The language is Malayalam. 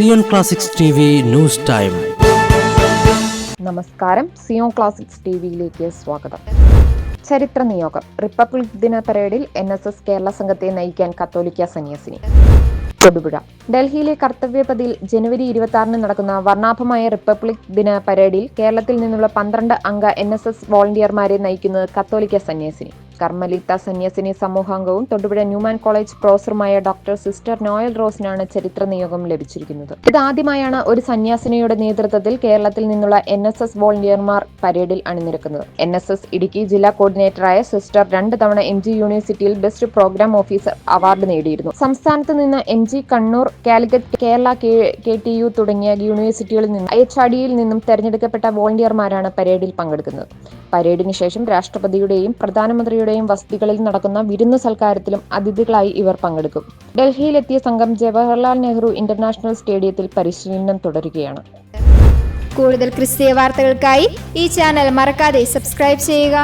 Zion classics news time. നമസ്കാരം. സിയോ ക്ലാസിക്സ് ടി വിയിലേക്ക് സ്വാഗതം. ചരിത്ര നിയോഗം. റിപ്പബ്ലിക് ദിന പരേഡിൽ എൻ എസ് എസ് കേരള സംഘത്തെ നയിക്കാൻ കത്തോലിക്ക സന്യാസിനി. തൊടുപുഴ. ഡൽഹിയിലെ കർത്തവ്യപതിയിൽ ജനുവരി ഇരുപത്തി ആറിന് നടക്കുന്ന വർണാഭമായ റിപ്പബ്ലിക് ദിന പരേഡിൽ കേരളത്തിൽ നിന്നുള്ള പന്ത്രണ്ട് അംഗ എൻ എസ് എസ് വോളണ്ടിയർമാരെ നയിക്കുന്നത് കത്തോലിക്ക സന്യാസിനി. കർമ്മലിത്ത സന്യാസിനി സമൂഹാംഗവും തൊടുപുഴ ന്യൂമാൻ കോളേജ് പ്രൊഫസറുമായ ഡോക്ടർ സിസ്റ്റർ നോയൽ റോസിനാണ് ചരിത്ര നിയോഗം ലഭിച്ചിരിക്കുന്നത്. ഇതാദ്യമായാണ് ഒരു സന്യാസിനിയുടെ നേതൃത്വത്തിൽ കേരളത്തിൽ നിന്നുള്ള എൻ എസ് എസ് വോളണ്ടിയർമാർ പരേഡിൽ അണിനിരക്കുന്നത്. എൻ എസ് എസ് ഇടുക്കി ജില്ലാ കോർഡിനേറ്ററായ സിസ്റ്റർ രണ്ട് തവണ എം ജി യൂണിവേഴ്സിറ്റിയിൽ ബെസ്റ്റ് പ്രോഗ്രാം ഓഫീസർ അവാർഡ് നേടിയിരുന്നു. സംസ്ഥാനത്ത് നിന്ന് M G Kannur Calicut Kerala K T U തുടങ്ങിയ യൂണിവേഴ്സിറ്റികളിൽ നിന്നും എച്ച് ഡിയിൽ നിന്നും തെരഞ്ഞെടുക്കപ്പെട്ട വോളണ്ടിയർമാരാണ് പരേഡിൽ പങ്കെടുക്കുന്നത്. പരേഡിന് ശേഷം രാഷ്ട്രപതിയുടെയും പ്രധാനമന്ത്രിയുടെയും വസതികളിൽ നടക്കുന്ന വിരുന്ന് സൽക്കാരത്തിലും അതിഥികളായി ഇവർ പങ്കെടുക്കും. ഡൽഹിയിലെത്തിയ സംഘം ജവഹർലാൽ നെഹ്റു ഇന്റർനാഷണൽ സ്റ്റേഡിയത്തിൽ പരിശീലനം തുടരുകയാണ്. കൂടുതൽ ക്രിസ്തീയ വാർത്തകൾക്കായി ഈ ചാനൽ മറക്കാതെ സബ്സ്ക്രൈബ് ചെയ്യുക.